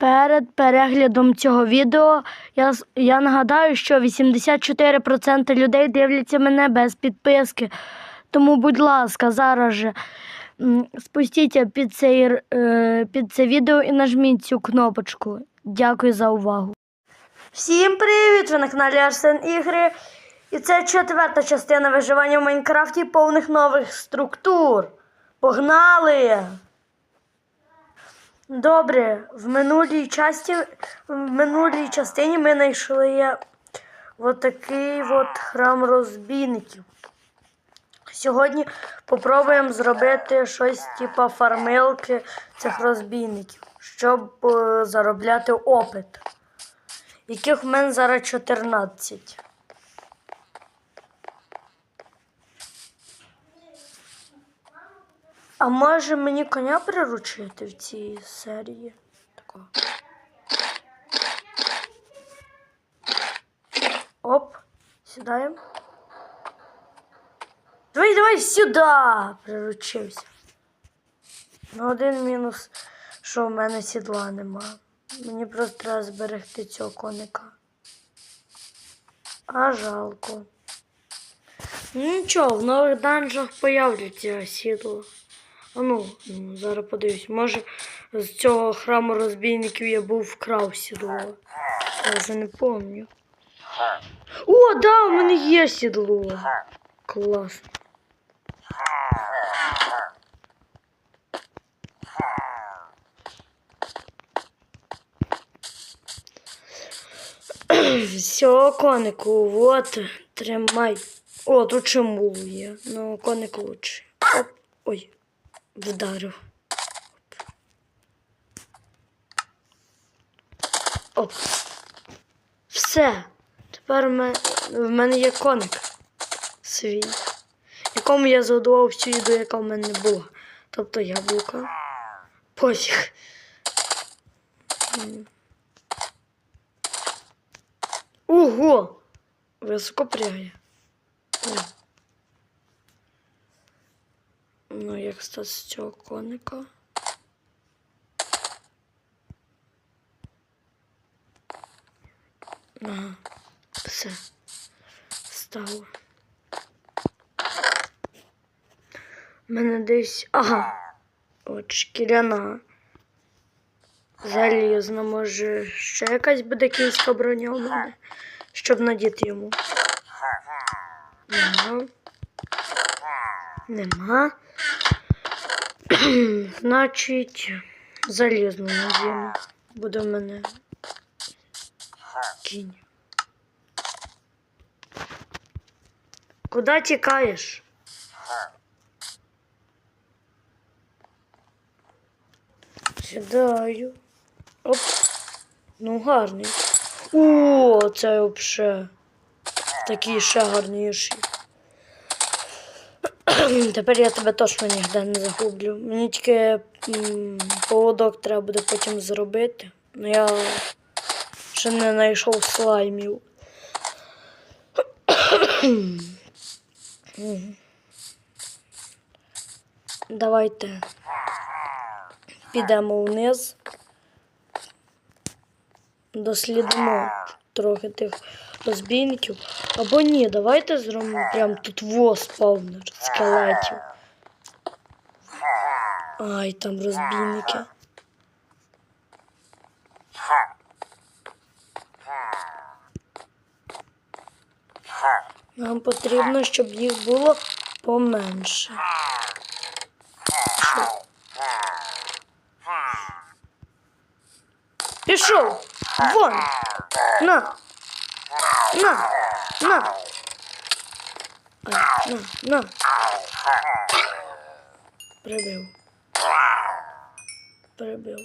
Перед переглядом цього відео я, я нагадаю, що 84% людей дивляться мене без підписки. Тому, будь ласка, зараз же спустіться під, цей, р- е, під це відео і нажміть цю кнопочку. Дякую за увагу. Всім привіт! Ви на каналі Арсен Ігри. І це четверта частина виживання в Майнкрафті повних нових структур. Погнали! Добре, в минулій часті, в минулій частині ми знайшли отакий от храм розбійників. Сьогодні попробуємо зробити щось типу фармилки цих розбійників, щоб е, заробляти опит, яких в мене зараз 14. А може мені коня приручити в цій серії? Такого. Оп, сідаємо. Давай, давай сюди! Приручився. Ну, один мінус, що в мене сідла нема. Мені просто треба зберегти цього коника. А жалко. Ну нічого, в нових данжах появляться сідло. А ну, ну, зараз подивлюсь. Може з цього храму розбійників я був вкрав сідло. Я вже не пам'ятаю. О, да, у мене є сідло. Класно. Все, конику, вот, тримай. О, тут чимул є. Ну, коник лучший. Оп. Ой, вдарив. Оп. Все. Тепер в мене, є коник свій, якому я задував всю їду, яка в мене була. Тобто яблука. Пофіг. М. Ого! Високо прягає. Ну, як стати з цього коника? Ага, все. Стало. У мене десь. Ага. От шкіряна. Залізна, може, ще якась буде київська броня у мене, щоб надіти йому. Нема. Нема. Значить, залізну надіну. Буде в мене кінь. Куди тікаєш? Сідаю. Оп. Ну, гарний. О, це взагалі. Такий ще гарніший. Тепер я тебе точно ніде не загублю. Мені тільки поводок треба буде потім зробити. Ну я ще не знайшов слаймів. Давайте підемо вниз. Дослідимо трохи тих розбійників. Або ні, давайте зробимо прям тут во спавнер скелетів. Ай, там розбійники. Нам потрібно, щоб їх було поменше. Пішов! Вон! На! На! На! Ай, на, на! Прибив. Прибив.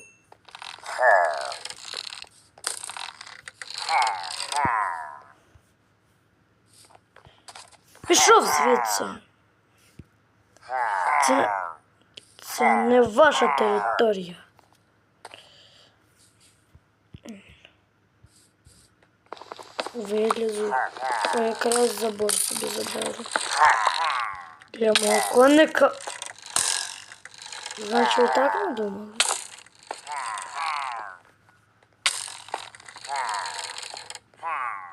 Пішов звідси. Це, це не ваша територія. О, якраз забор собі заберу. Для мого конника. Значить, так надумали?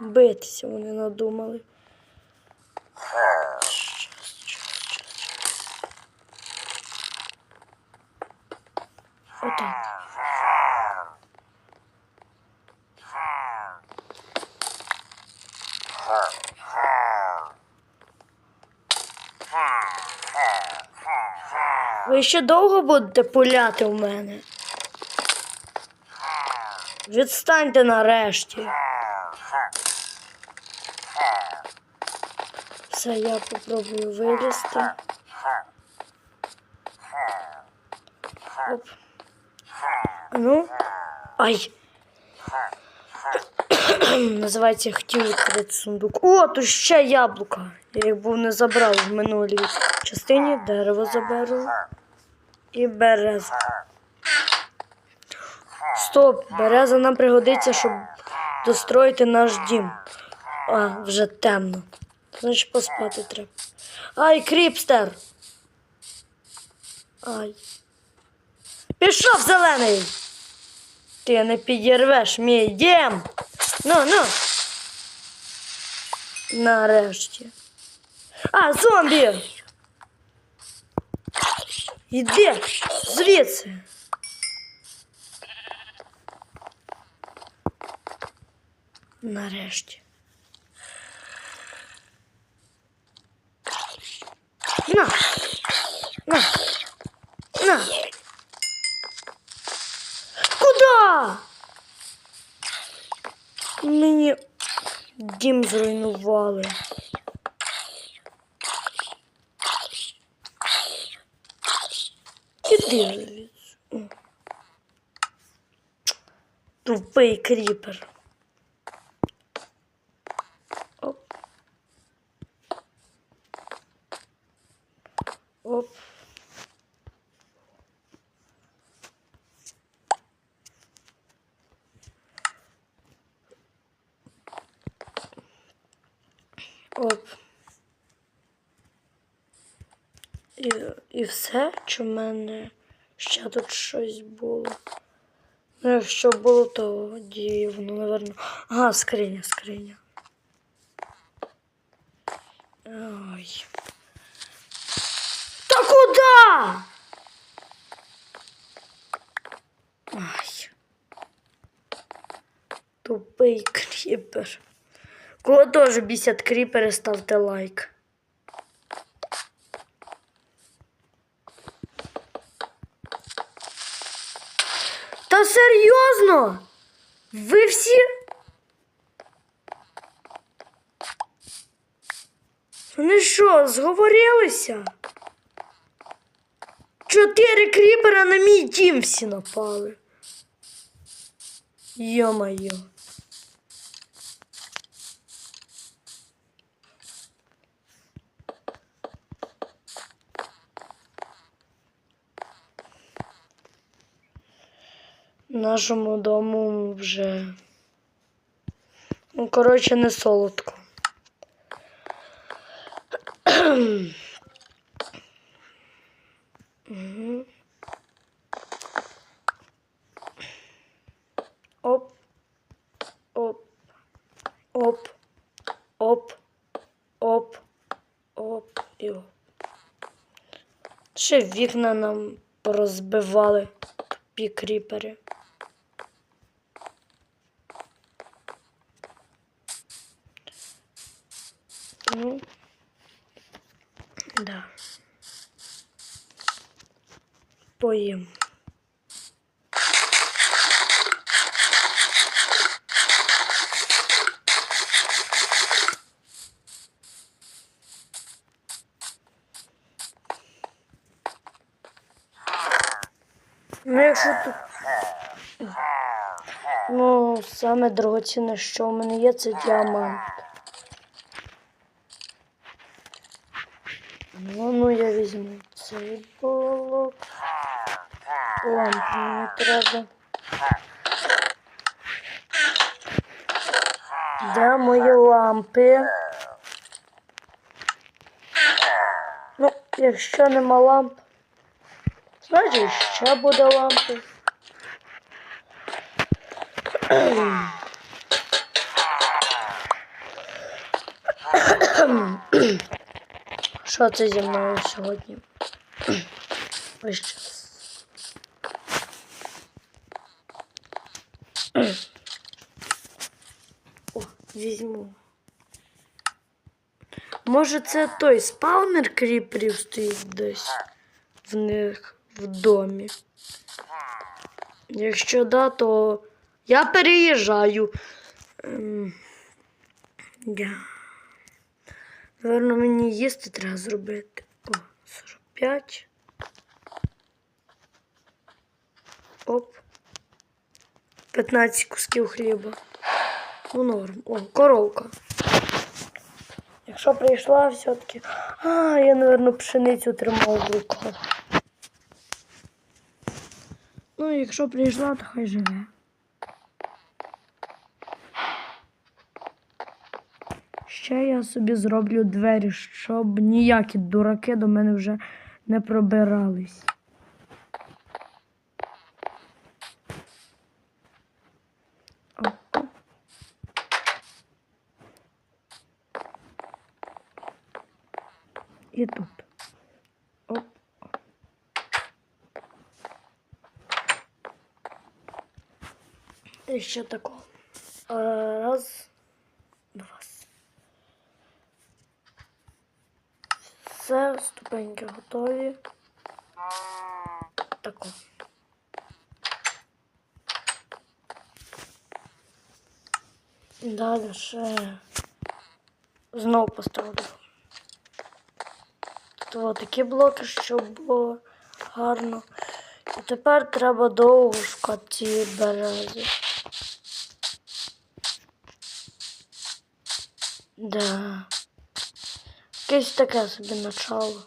Битися вони надумали. Ви ще довго будете пуляти в мене? Відстаньте нарешті. Все, я попробую вилізти. Оп. Ну. Ай. Називається хотів відкрити сундук. О, тут ще яблука. Я їх був не забрав в минулій частині. Дерево заберу. І береза. Стоп, береза нам пригодиться, щоб достроїти наш дім. А, вже темно. Значить поспати треба. Ай, кріпстер. Ай. Пішов зелений. Ти не підірвеш мій дім. Ну, ну. Нарешті. А, зомбі. Іди звідси. Нарешті. На. На. На. Куда? Мені дім зруйнували. Іди. Тупий кріпер. Оп. Оп. І, і все, чи в мене ще тут щось було? Ну, якщо було, то тоді воно. Ага, скриня, скриня. Ой. Та куди? Ай. Тупий кріпер. Кого теж бісять кріпери, ставте лайк. Та серйозно? Ви всі? Вони що, зговорилися? Чотири кріпера на мій дім всі напали. Йо-моє. Нашому дому вже. Ну, коротше, не солодко. Оп. Оп. Оп. Оп. Оп. Оп. І оп. Ще вікна нам порозбивали тупі Ну, да. Поїм. Ну, якщо тут. Ну, саме дорогоцінне, що в мене є, це діамант. Ну, ну я візьму цей блок. Лампу мені треба. Де мої лампи? Ну, якщо нема ламп, значить ще буде лампи. Що це зі мною сьогодні? Час. О, візьму. Може це той спаунер кріперів стоїть десь в них в домі. Якщо да, то я переїжджаю. Ем, я. Наверно, мені їсти треба зробити. О, 45. Оп. 15 кусків хліба. Ну, норм. О, коровка. Якщо прийшла все-таки. А, я, напевно, пшеницю тримав в руках. Ну, якщо прийшла, то хай живе. Ще я собі зроблю двері, щоб ніякі дураки до мене вже не пробирались. І тут. Оп. І ще тако. Е, Раз, два. Ступеньки готові. Тако. Далі ще знову поставлю. Тут такі блоки, щоб було гарно. І тепер треба довго шукати ці берези. Да. Якесь таке собі начало.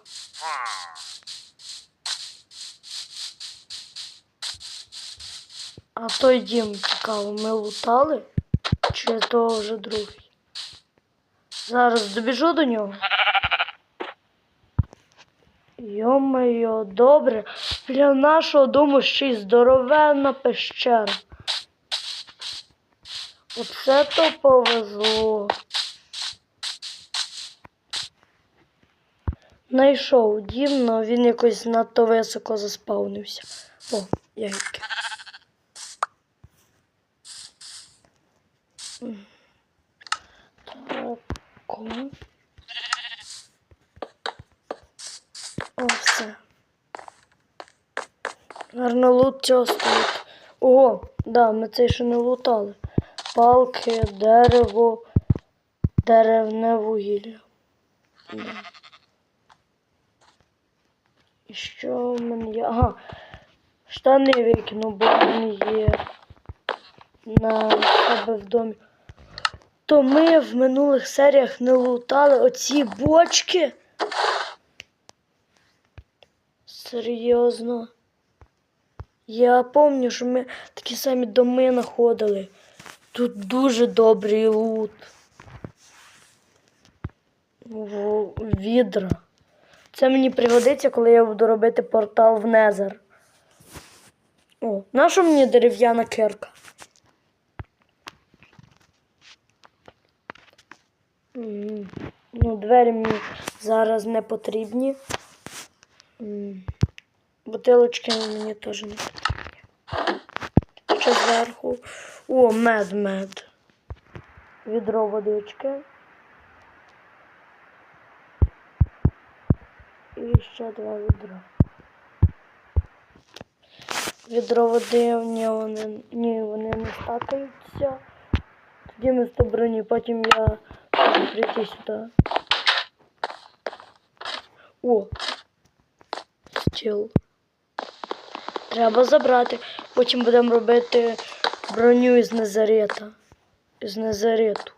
А той дім цікаво, ми лутали? Чи то вже другий? Зараз добіжу до нього. Йо-моє, добре. Біля нашого дому ще й здоровенна пещера. Оце то повезло. Знайшов дім, але він якось надто високо заспавнився. О, яйки. М. Тако. О, все. Гарно лут цього стоїть. Ого, да, ми це ще не лутали. Палки, дерево, деревне вугілля. Да. Що в мене є? Ага. Штани викину, бо вони є на себе в домі. То ми в минулих серіях не лутали оці бочки. Серйозно. Я пам'ятаю, що ми такі самі доми знаходили. Тут дуже добрий лут. Відра. Це мені пригодиться, коли я буду робити портал в Незер. О, наша мені дерев'яна кирка? Ну, двері мені зараз не потрібні. Бутилочки мені теж не потрібні. Ще зверху. О, мед, мед. Відро водички. І ще два відра. Відро води ні, вони, ні, вони не стакаються. Тоді ми з броні, потім я прийти сюди. О! Стіл. Треба забрати. Потім будемо робити броню із Назарета. Із Назарету.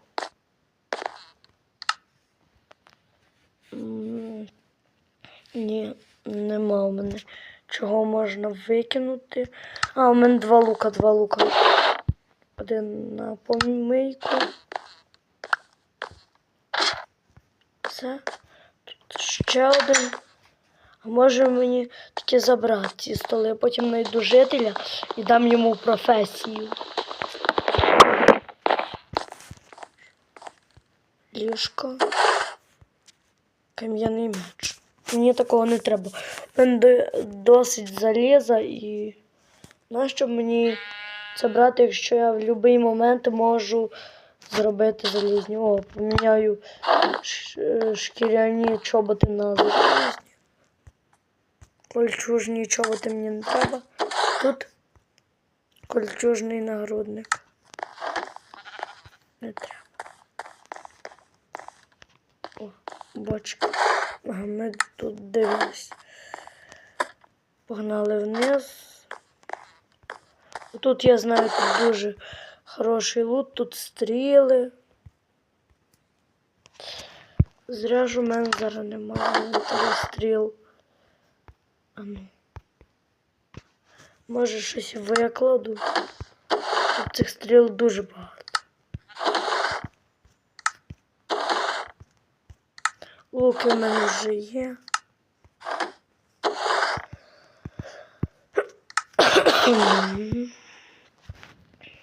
Ні, нема у мене. Чого можна викинути? А, у мене два лука, два лука. Один на помийку. Це. Тут ще один. А може мені таке забрати ці столи, а потім знайду жителя і дам йому професію. Ліжко. кам'яний меч. Мені такого не треба. Мене досить заліза і нащо мені це брати, якщо я в будь-який момент можу зробити залізні. О, поміняю шкіряні чоботи на залізні. Кольчужні чоботи мені не треба. Тут кольчужний нагрудник. Не треба. О, бочка. Ми тут дивимось. Погнали вниз. Тут я знаю, тут дуже хороший лут, тут стріли. Зря ж у мене зараз немає стріл. А ну. Може щось викладу. Тут цих стріл дуже багато. Луки в мене вже є.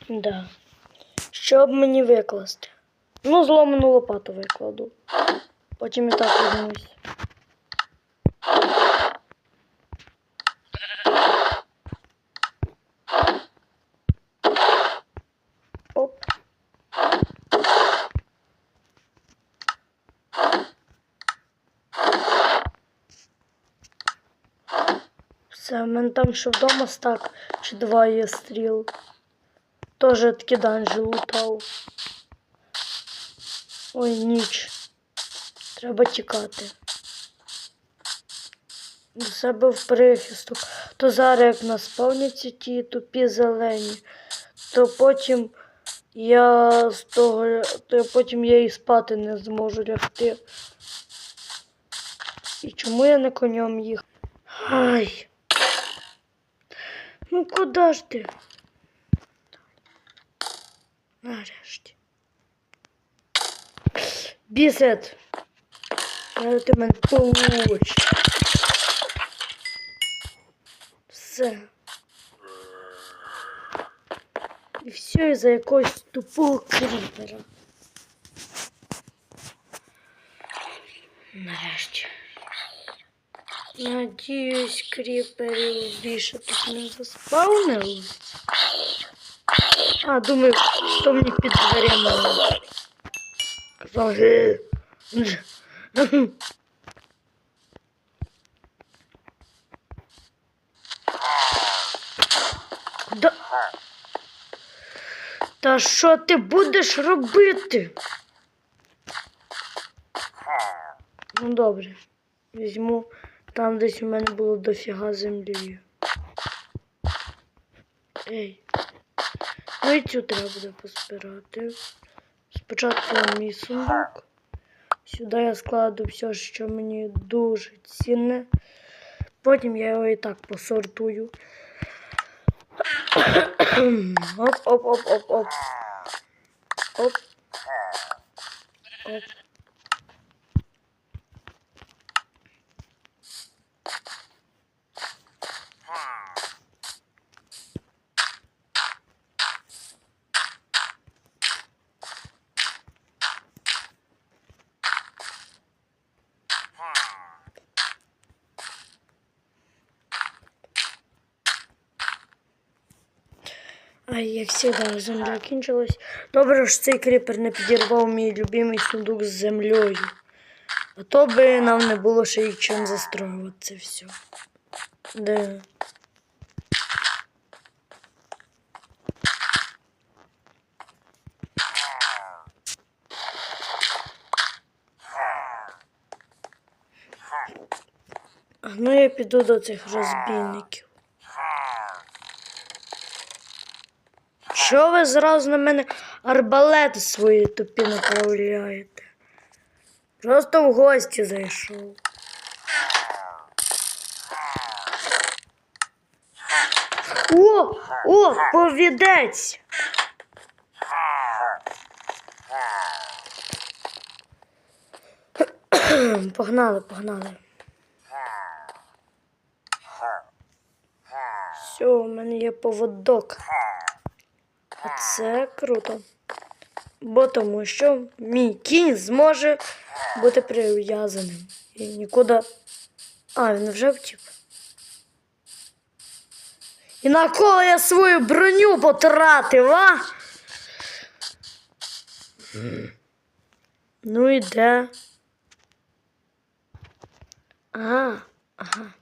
Да. Що б мені викласти? Ну, зломану лопату викладу. Потім і так візьмусь. Оп. Все, в мене там ще вдома стак чи два є стріл. Тоже такі данжі лутав. Ой, ніч. Треба тікати. До себе в прихисток. То зараз як наспавняться ті тупі зелені, то потім я з того, то потім я і спати не зможу лягти. І чому я не конем їх? Ай. Ну куди ж ти? Нарешті. Бісет. Зараз ти мене получиш. Все. І все із-за якогось тупого кріпера. Нарешті. Надіюсь, кріперів більше тут не заспавнилось. А, думаю, хто мені під дверима. Казав, «Ге». Да... Та що ти будеш робити? Ну добре. Візьму там десь у мене було дофіга землі. Ей. Ну і цю треба буде позбирати. Спочатку мій сундук. Сюди я складу все, що мені дуже цінне. Потім я його і так посортую. Оп, оп, оп, Ай, як завжди, земля кінчилась. Добре, що цей кріпер не підірвав мій любимий сундук з землею. А то би нам не було ще й чим застроювати це все. Де? Ну я піду до цих розбійників. Що ви зразу на мене арбалети свої тупі направляєте? Просто в гості зайшов. О, о, повідець. Погнали, погнали. Все, у мене є поводок. Оце круто. Бо тому що мій кінь зможе бути прив'язаним. І нікуди. А, він вже втік. І на кого я свою броню потратив, а? Ну і де? Ага, ага.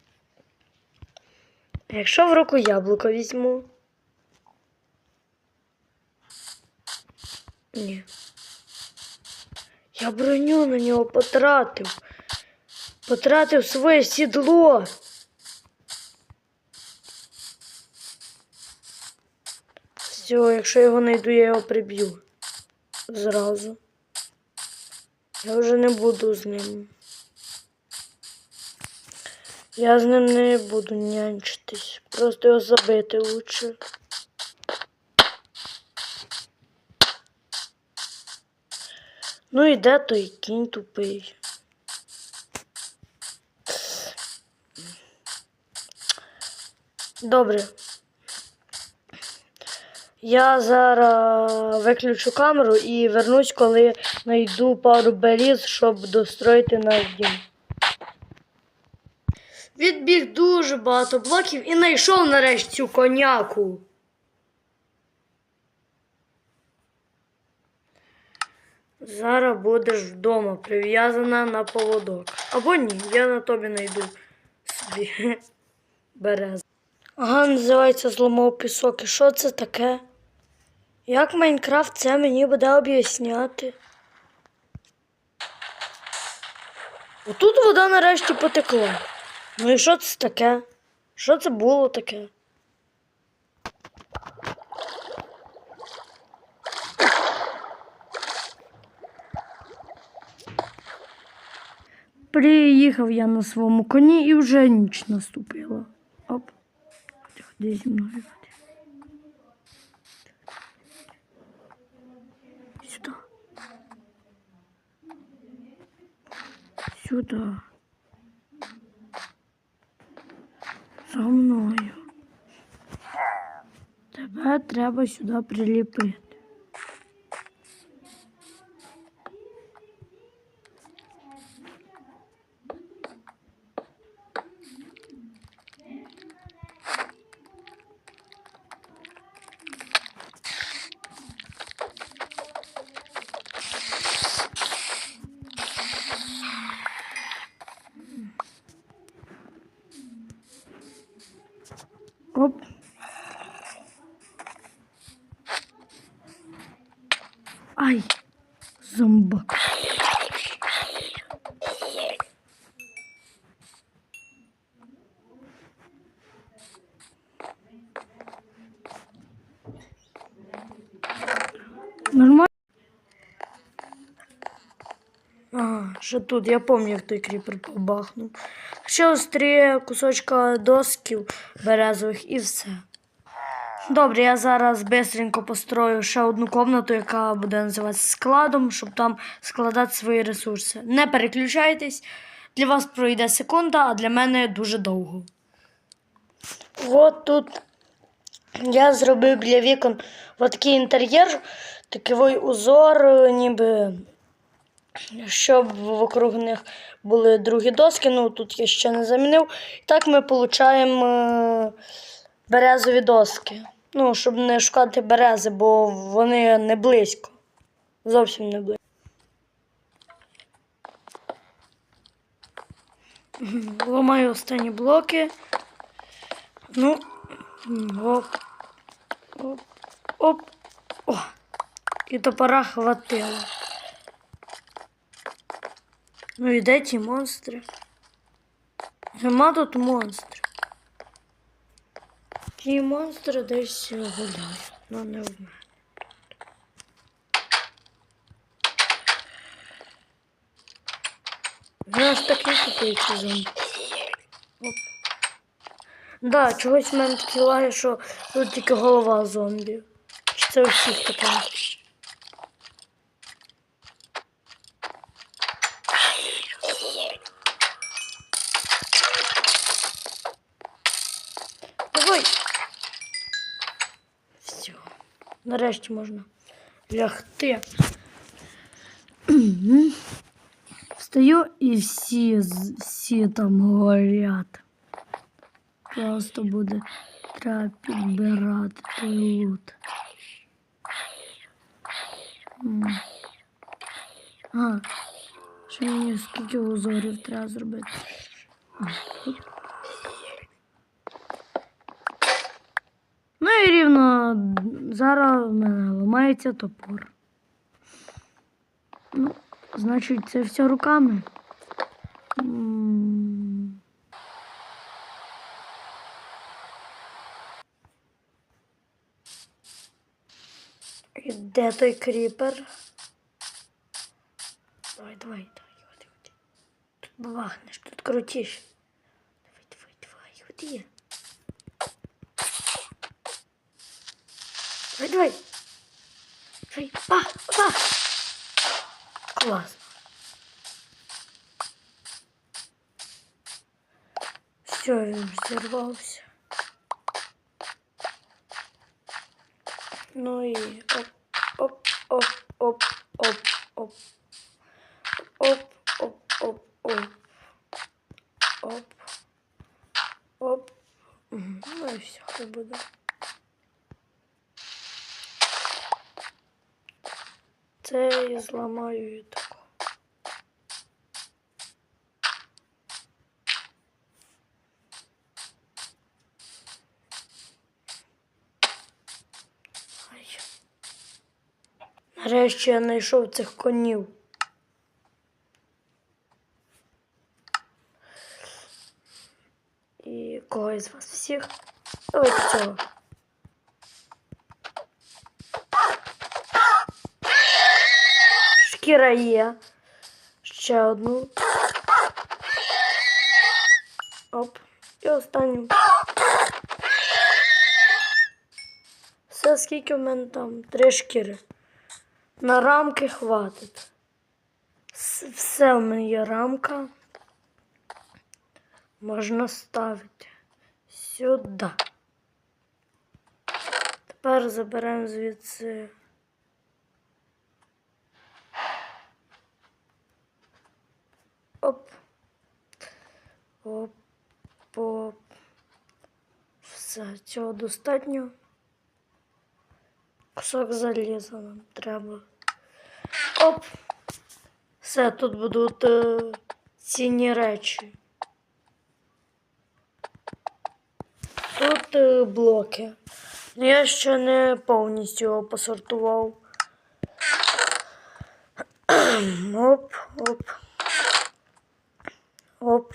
А якщо в руку яблуко візьму? Ні. Я броню на нього потратив. Потратив своє сідло. Все, якщо я його знайду, я його приб'ю. Зразу. Я вже не буду з ним. Я з ним не буду нянчитись. Просто його забити лучше. Ну і де той кінь тупий? Добре. Я зараз виключу камеру і вернусь, коли знайду пару беріз, щоб достроїти наш дім. Відбіг дуже багато блоків і знайшов нарешті цю коняку. Зараз будеш вдома прив'язана на поводок. Або ні, я на тобі знайду собі берез. Ага, називається зломов пісок. І що це таке? Як Майнкрафт це мені буде об'ясняти? Отут вода нарешті потекла. Ну і що це таке? Що це було таке? Приїхав я на своєму коні і вже ніч наступила. Оп. Ходи зі мною. Сюди. Сюди. За мною. Тебе треба сюди приліпити. Що тут? Я пам'ятаю, як той кріпер побахнув. Ще ось три кусочка досків березових і все. Добре, я зараз бистренько построю ще одну комнату, яка буде називатися складом, щоб там складати свої ресурси. Не переключайтесь, для вас пройде секунда, а для мене дуже довго. От тут я зробив біля вікон такий інтер'єр, такий узор, ніби щоб вокруг них були другі доски. Ну тут я ще не замінив. І так ми отримуємо е, березові доски. Ну, щоб не шукати берези, бо вони не близько. Зовсім не близько. Ламаю останні блоки. Ну, оп, оп, оп. О, і топора хватило. Ну і де ті монстри? Нема тут монстрів. Ті монстри десь гуляють, ну не в мене. У нас такі тупий ці зомбі. Да, чогось в мене такі лаги, що тут тільки голова зомбі. Чи це у всіх таке? Нарешті можна лягти. Встаю і всі, всі там горять. Просто буде треба підбирати той лут. А, ще мені скільки узорів треба зробити. А, Ну і рівно зараз в мене ламається топор. Ну, значить, це все руками. І Де той кріпер? Давай, давай, давай, ходи, ходи. Тут бабахнеш, тут крутіш. Давай, давай, давай, ходи. Давай, давай. Давай, па, па. Класно. Все, він зірвався. Ну і оп, оп, оп, оп, оп, оп. Оп, оп, оп, оп. Оп. Оп. Мгм, Ну і все, хай Це я зламаю і тако. Ай. Нарешті я знайшов цих конів. І кого із вас всіх? Давайте цього. Шкіра є. Ще одну. Оп. І останню. Все, скільки в мене там? Три шкіри. На рамки хватить. Все в мене є рамка. Можна ставити сюди. Тепер заберемо звідси. Оп. Оп. Оп. Все, цього достатньо. Кусок заліза нам треба. Оп. Все, тут будуть е, цінні речі. Тут е, блоки. Ну, Я ще не повністю його посортував. Оп, оп. Оп.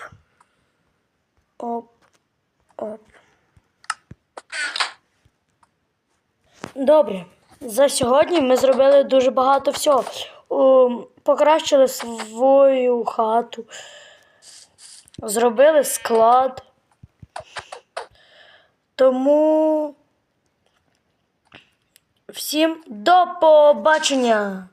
Оп. Оп. Добре. За сьогодні ми зробили дуже багато всього. Покращили свою хату. Зробили склад. Тому всім до побачення!